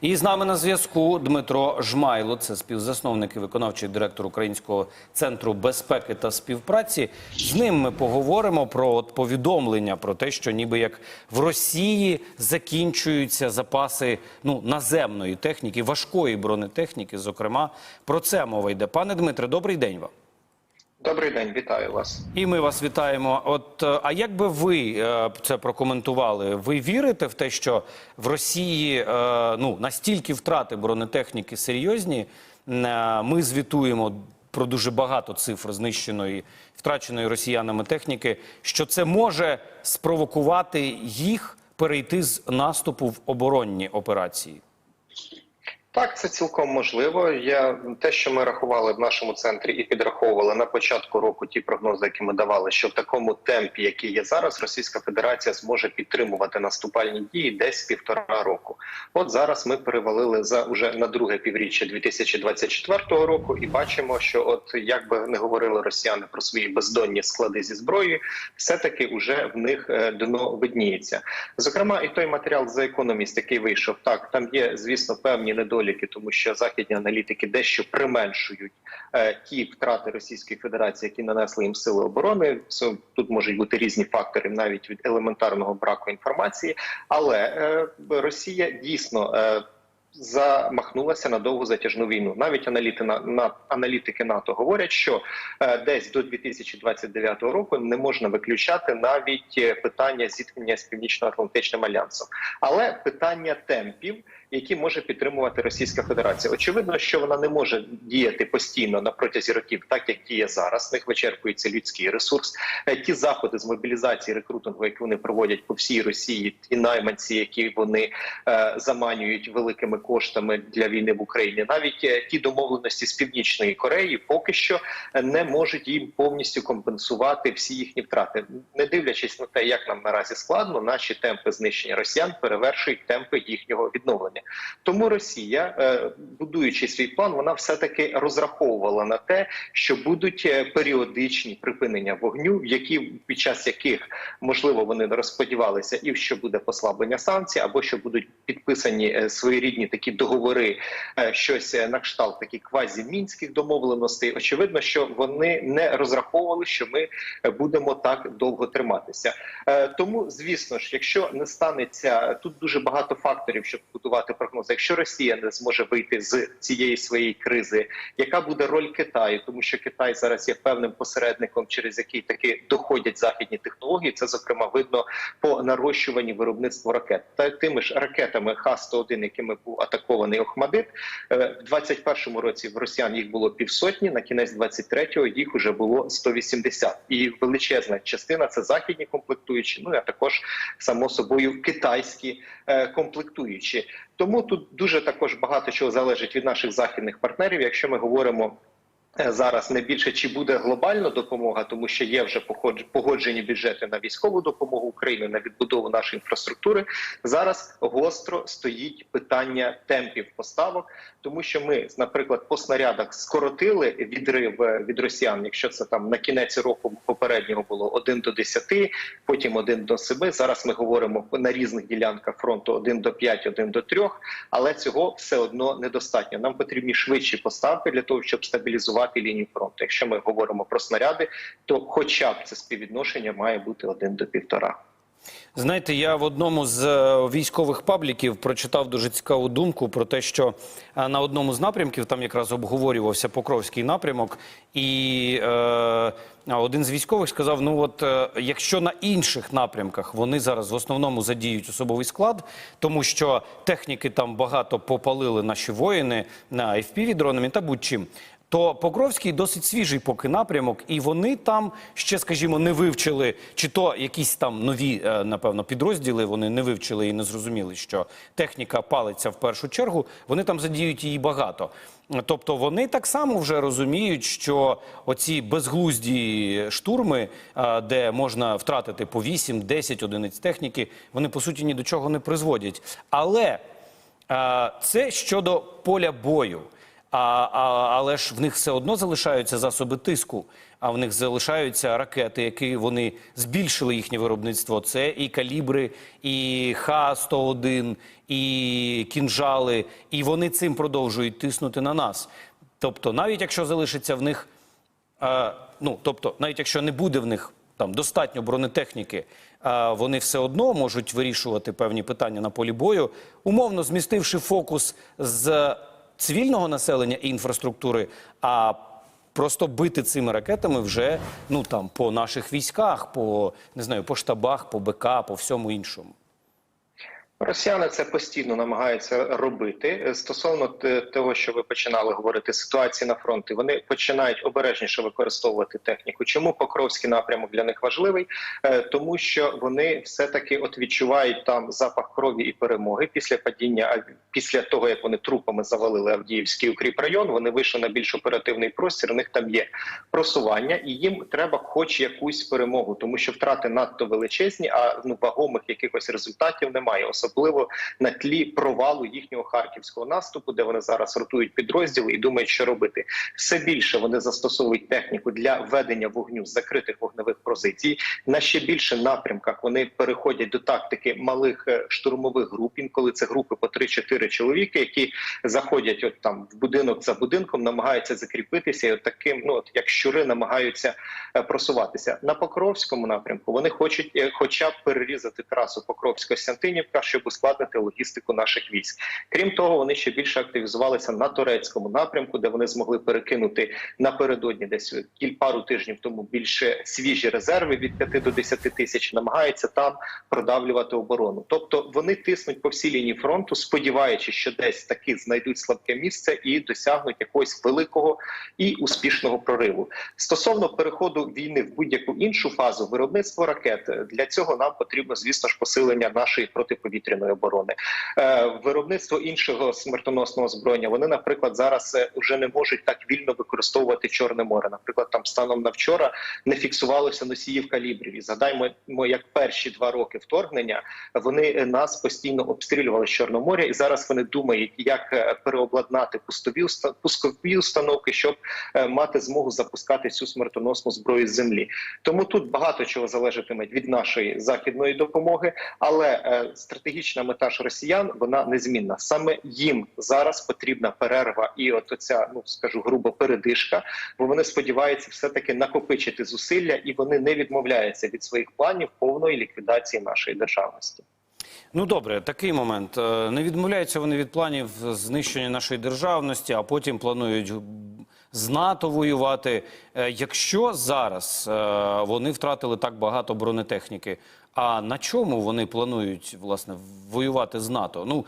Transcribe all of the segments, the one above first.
І з нами на зв'язку Дмитро Жмайло, це співзасновник і виконавчий директор Українського центру безпеки та співпраці. З ним ми поговоримо про от повідомлення про те, що ніби як в Росії закінчуються запаси ну наземної техніки, важкої бронетехніки. Зокрема, про це мова йде. Пане Дмитре, добрий день вам. Добрий день, вітаю вас. І ми вас вітаємо. От е, а як би ви е, це прокоментували? Ви вірите в те, що в Росії е, ну настільки втрати бронетехніки серйозні? Ми звітуємо про дуже багато цифр знищеної втраченої росіянами техніки, що це може спровокувати їх перейти з наступу в оборонні операції? Так, це цілком можливо. Я те, що ми рахували в нашому центрі і підраховували на початку року ті прогнози, які ми давали, що в такому темпі, який є зараз, Російська Федерація зможе підтримувати наступальні дії десь півтора року. От зараз ми перевалили за уже на друге півріччя 2024 року, і бачимо, що от як би не говорили росіяни про свої бездонні склади зі зброєю, все таки вже в них е, дно видніється. Зокрема, і той матеріал за економіст, який вийшов, так там є, звісно, певні недоліки, тому що західні аналітики дещо применшують е, ті втрати Російської Федерації, які нанесли їм сили оборони. Це тут можуть бути різні фактори, навіть від елементарного браку інформації. Але е, Росія дійсно. Е, Замахнулася на довгу затяжну війну. Навіть аналіти на, на аналітики НАТО говорять, що е, десь до 2029 року не можна виключати навіть е, питання зіткнення з північно-атлантичним альянсом, але питання темпів, які може підтримувати Російська Федерація. Очевидно, що вона не може діяти постійно на протязі років, так як діє зараз. В них вичерпується людський ресурс. Е, Ті заходи з мобілізації рекрутингу, які вони проводять по всій Росії, ті найманці, які вони е, заманюють великими коштами для війни в Україні, навіть е, ті домовленості з північної Кореї поки що не можуть їм повністю компенсувати всі їхні втрати, не дивлячись на те, як нам наразі складно, наші темпи знищення росіян перевершують темпи їхнього відновлення. Тому Росія, е, будуючи свій план, вона все таки розраховувала на те, що будуть е, періодичні припинення вогню, які під час яких можливо вони розподівалися, і що буде послаблення санкцій, або що будуть підписані е, своєрідні такі договори, щось на кшталт такі квазі-мінських домовленостей. Очевидно, що вони не розраховували, що ми будемо так довго триматися. Тому, звісно ж, якщо не станеться тут дуже багато факторів, щоб будувати прогнози. Якщо Росія не зможе вийти з цієї своєї кризи, яка буде роль Китаю, тому що Китай зараз є певним посередником, через який таки доходять західні технології. Це зокрема видно по нарощуванні виробництва ракет та тими ж ракетами Х-101, якими був атакований Охмадит. Е, В 21-му році в росіян їх було півсотні. На кінець 23-го їх уже було 180. І величезна частина це західні комплектуючі. Ну а також само собою китайські е, комплектуючі. Тому тут дуже також багато чого залежить від наших західних партнерів. Якщо ми говоримо. Е, Зараз не більше чи буде глобальна допомога, тому що є вже погоджені бюджети на військову допомогу України на відбудову нашої інфраструктури. Зараз гостро стоїть питання темпів поставок, тому що ми, наприклад, по снарядах скоротили відрив е, від росіян. Якщо це там на кінець року попереднього було 1 до 10, потім 1 до 7. Зараз ми говоримо на різних ділянках фронту 1 до 5, 1 до 3, але цього все одно недостатньо. Нам потрібні швидші поставки для того, щоб стабілізувати лінію фронту. Якщо ми говоримо про снаряди, то хоча б це співвідношення має бути 1 до 1,5. Знаєте, я в одному з е, військових пабліків прочитав дуже цікаву думку про те, що е, на одному з напрямків там якраз обговорювався Покровський напрямок, і е, один з військових сказав: ну от е, якщо на інших напрямках вони зараз в основному задіють особовий склад, тому що техніки там багато попалили наші воїни на fpv дронами та будь-чим. То Покровський досить свіжий поки напрямок, і вони там ще, скажімо, не вивчили, чи то якісь там нові, е, напевно, підрозділи вони не вивчили і не зрозуміли, що техніка палиться в першу чергу. Вони там задіють її багато. Тобто вони так само вже розуміють, що оці безглузді штурми, е, де можна втратити по 8-10 одиниць техніки, вони по суті ні до чого не призводять. Але е, це щодо поля бою. А, а, але ж в них все одно залишаються засоби тиску, а в них залишаються ракети, які вони збільшили їхнє виробництво. Це і калібри, і Х-101, і кінжали, і вони цим продовжують тиснути на нас. Тобто, навіть якщо залишиться в них, е, ну тобто, навіть якщо не буде в них там достатньо бронетехніки, е, вони все одно можуть вирішувати певні питання на полі бою, умовно змістивши фокус з цивільного населення і інфраструктури, а просто бити цими ракетами вже ну там по наших військах, по не знаю, по штабах, по БК, по всьому іншому. Росіяни це постійно намагаються робити Е, стосовно того, що ви починали говорити ситуації на фронті. Вони починають обережніше використовувати техніку. Чому Покровський напрямок для них важливий? Е, Тому що вони все таки от відчувають там запах крові і перемоги після падіння. Після того як вони трупами завалили Авдіївський укріпрайон, вони вийшли на більш оперативний простір. У них там є просування, і їм треба хоч якусь перемогу, тому що втрати надто величезні, а ну вагомих якихось результатів немає, особливо на тлі провалу їхнього харківського наступу, де вони зараз ротують підрозділи і думають, що робити. Все більше вони застосовують техніку для ведення вогню з закритих вогневих позицій. На ще більше напрямках вони переходять до тактики малих е, штурмових груп. Інколи це групи по 3-4 чоловіки, які заходять от там в будинок за будинком, намагаються закріпитися, і от таким, ну от як щури, намагаються е, просуватися на Покровському напрямку. Вони хочуть, е, хоча б перерізати трасу Покровсько-Сянтинівка, щоб ускладнити логістику наших військ. Крім того, вони ще більше активізувалися на турецькому напрямку, де вони змогли перекинути напередодні, десь кіль пару тижнів тому більше свіжі резерви від 5 до 10 тисяч, намагаються там продавлювати оборону. Тобто вони тиснуть по всій лінії фронту, сподіваючись, що десь таки знайдуть слабке місце і досягнуть якогось великого і успішного прориву. Стосовно переходу війни в будь-яку іншу фазу виробництво ракет для цього нам потрібно, звісно ж, посилення нашої протиповітряної оборони. Е, виробництво іншого смертоносного озброєння. Вони, наприклад, зараз е, вже не можуть так вільно використовувати Чорне море. Наприклад, там станом на вчора не фіксувалося носіїв калібрів. І згадаймо, як перші два роки вторгнення вони е, нас постійно обстрілювали з Чорного моря, і зараз вони думають, як переобладнати пустові пускові установки, щоб мати змогу запускати цю смертоносну зброю з землі. Тому тут багато чого залежатиме від нашої західної допомоги, але е, стратегічна мета ж росіян вона незмінна. Саме їм зараз потрібна перерва і от оця, ну скажу грубо, передишка, бо вони сподіваються все таки накопичити зусилля, і вони не відмовляються від своїх планів повної ліквідації нашої державності. Ну добре, такий момент. Е, Не відмовляються вони від планів знищення нашої державності, а потім планують з НАТО воювати. Е, Якщо зараз е, вони втратили так багато бронетехніки, а на чому вони планують власне воювати з НАТО? Ну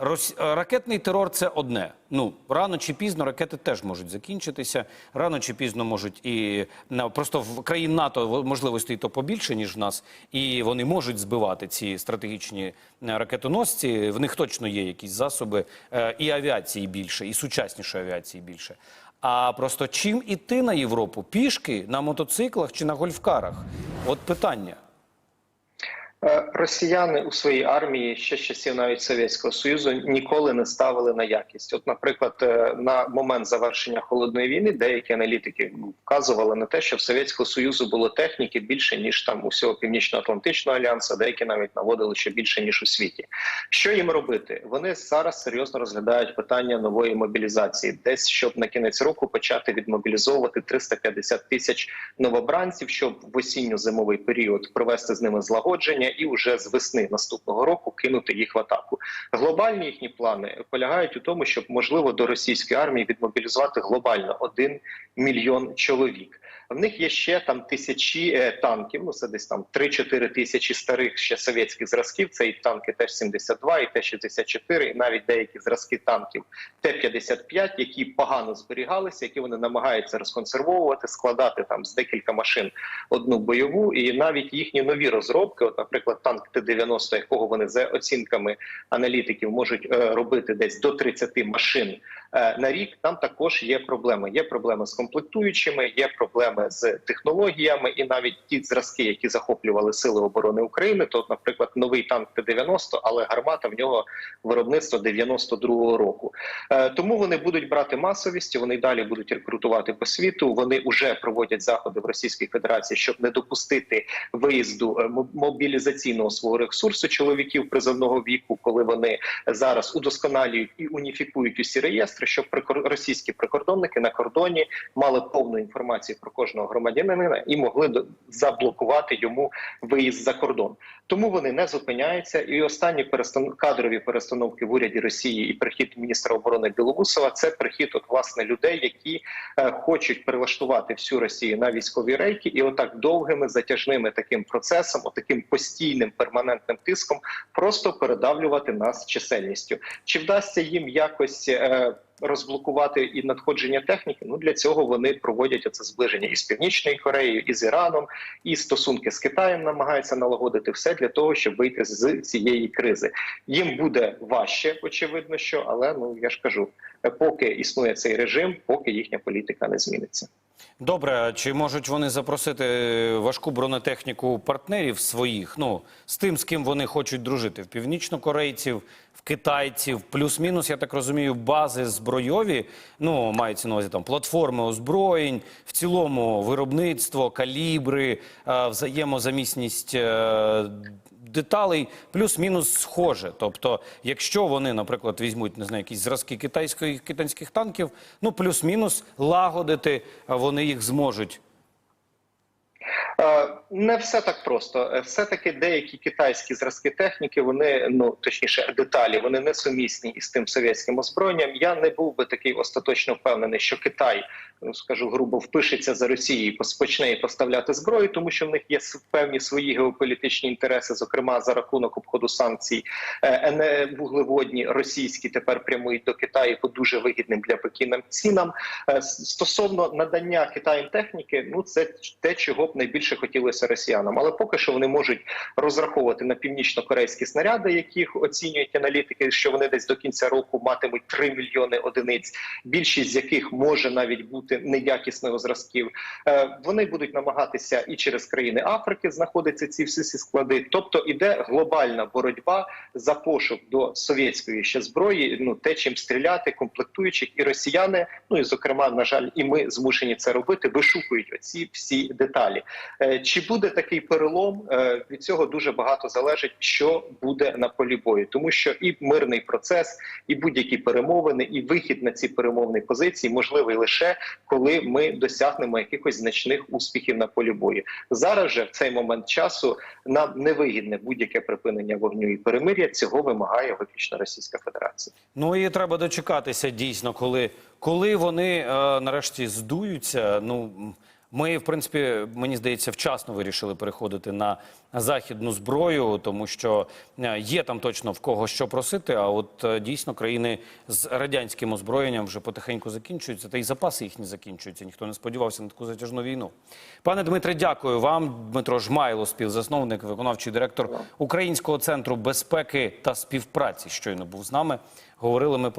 рос... ракетний терор це одне. Ну рано чи пізно ракети теж можуть закінчитися. Рано чи пізно можуть і просто в країн НАТО можливостей то побільше ніж в нас, і вони можуть збивати ці стратегічні е, ракетоносці. В них точно є якісь засоби і авіації більше, і сучаснішої авіації більше. А просто чим іти на Європу? Пішки на мотоциклах чи на гольфкарах? От питання. Е, Росіяни у своїй армії ще з часів навіть Совєтського Союзу ніколи не ставили на якість. От, наприклад, е, на момент завершення холодної війни деякі аналітики вказували на те, що в Совєтського Союзу було техніки більше ніж там усього північно-атлантичного альянсу. Деякі навіть наводили що більше ніж у світі. Що їм робити? Вони зараз серйозно розглядають питання нової мобілізації, десь щоб на кінець року почати відмобілізовувати 350 тисяч новобранців, щоб в осінньо-зимовий період провести з ними злагодження і вже з весни наступного року кинути їх в атаку. Глобальні їхні плани полягають у тому, щоб можливо до російської армії відмобілізувати глобально 1 мільйон чоловік. В них є ще там тисячі е, танків. Ну це десь там 3-4 тисячі старих ще совєтських зразків. Це і танки Т-72, і Т-64, і навіть деякі зразки танків Т-55, які погано зберігалися, які вони намагаються розконсервовувати, складати там з декілька машин одну бойову, і навіть їхні нові розробки, от, наприклад, танк Т-90, якого вони за оцінками аналітиків можуть е, робити десь до 30 машин на рік, там також є проблеми. Є проблеми з комплектуючими, є проблеми з технологіями, і навіть ті зразки, які захоплювали сили оборони України. То, наприклад, новий танк Т-90, але гармата в нього виробництво 92-го року. Е, Тому вони будуть брати масовість, вони далі будуть рекрутувати по світу. Вони вже проводять заходи в Російській Федерації, щоб не допустити виїзду е, мобілізаційного свого ресурсу чоловіків призовного віку, коли вони зараз удосконалюють і уніфікують усі реєстри, щоб прикор- російські прикордонники на кордоні мали повну інформацію про кожного громадянина і могли заблокувати йому виїзд за кордон. Тому вони не зупиняються. І останні перестан... кадрові перестановки в уряді Росії і прихід міністра оборони Білоусова це прихід от власне людей, які е, хочуть прилаштувати всю Росію на військові рейки, і отак довгими затяжними таким процесом, отаким постійним перманентним тиском, просто передавлювати нас чисельністю. Чи вдасться їм якось? Е, Розблокувати і надходження техніки, ну для цього вони проводять оце зближення із північною Кореєю, і з Іраном, і стосунки з Китаєм намагаються налагодити все для того, щоб вийти з цієї кризи. Їм буде важче, очевидно, що але ну я ж кажу, е, поки існує цей режим, поки їхня політика не зміниться. Добре, чи можуть вони запросити важку бронетехніку партнерів своїх? Ну з тим, з ким вони хочуть дружити, в північнокорейців, в китайців, плюс-мінус, я так розумію, бази збройові. Ну мається на увазі там платформи озброєнь, в цілому виробництво, калібри, е, взаємозамісність. Е, Деталей плюс-мінус схоже. Тобто, якщо вони, наприклад, візьмуть не знаю, якісь зразки китайських китайських танків, ну плюс-мінус лагодити вони їх зможуть. Е, Не все так просто. Все таки деякі китайські зразки техніки, вони ну точніше деталі, вони не сумісні із тим совєтським озброєнням. Я не був би такий остаточно впевнений, що Китай, ну скажу грубо, впишеться за Росією, почне поставляти зброю, тому що в них є певні свої геополітичні інтереси, зокрема за рахунок обходу санкцій, Е, вуглеводні російські тепер прямують до Китаю по дуже вигідним для Пекіна цінам. Е, Стосовно надання Китаєм техніки, ну це те, чого б найбільше хотілося росіянам. Але поки що вони можуть розраховувати на північно-корейські снаряди, яких оцінюють аналітики, що вони десь до кінця року матимуть 3 мільйони одиниць, більшість з яких може навіть бути неякісних зразків. Е, Вони будуть намагатися і через країни Африки знаходяться ці всі склади. Тобто іде глобальна боротьба за пошук до совєтської ще зброї. Ну те, чим стріляти, комплектуючих і росіяни. Ну і зокрема, на жаль, і ми змушені це робити. Вишукують оці всі деталі. Е, Чи буде такий перелом? Е, Від цього дуже багато залежить, що буде на полі бою, тому що і мирний процес, і будь-які перемовини, і вихід на ці перемовні позиції можливий лише коли ми досягнемо якихось значних успіхів на полі бою. Зараз же в цей момент часу нам невигідне будь-яке припинення вогню і перемир'я. Цього вимагає виключно Російська Федерація. Ну і треба дочекатися дійсно, коли, коли вони е, нарешті здуються. Ну ми, в принципі, мені здається, вчасно вирішили переходити на західну зброю, тому що е, є там точно в кого що просити. А от е, дійсно країни з радянським озброєнням вже потихеньку закінчуються, та й запаси їхні закінчуються. Ніхто не сподівався на таку затяжну війну. Пане Дмитре, дякую вам. Дмитро Жмайло, співзасновник, виконавчий директор Українського центру безпеки та співпраці. Щойно був з нами. Говорили ми про.